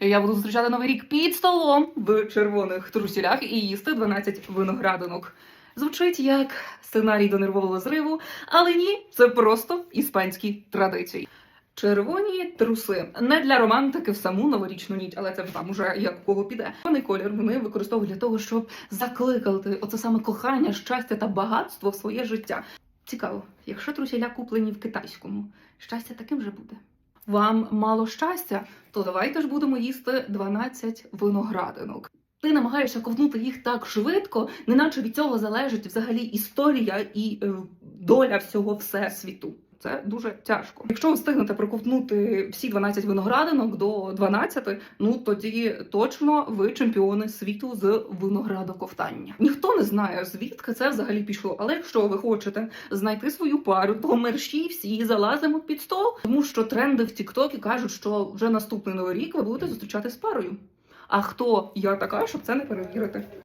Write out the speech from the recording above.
Я буду зустрічати новий рік під столом в червоних трусілях і їсти 12 виноградинок. Звучить як сценарій до нервового зриву, але ні, це просто іспанські традиції. Червоні труси не для романтики в саму новорічну ніч, але це там уже як кого піде. Червоний колір вони використовують для того, щоб закликати оце саме кохання, щастя та багатство в своє життя. Цікаво, якщо трусіля куплені в китайському, щастя таким же буде. Вам мало щастя, то давайте ж будемо їсти 12 виноградинок. Ти намагаєшся ковнути їх так швидко, неначе від цього залежить взагалі історія і е, доля всього всесвіту. Це дуже тяжко. Якщо ви встигнете проковтнути всі 12 виноградинок до 12, ну тоді точно ви чемпіони світу з виноградоковтання. Ніхто не знає, звідки це взагалі пішло. Але якщо ви хочете знайти свою пару, то мерщі всі залазимо під стол, тому що тренди в Тіктокі кажуть, що вже наступний новий рік ви будете зустрічати з парою. А хто я така, щоб це не перевірити?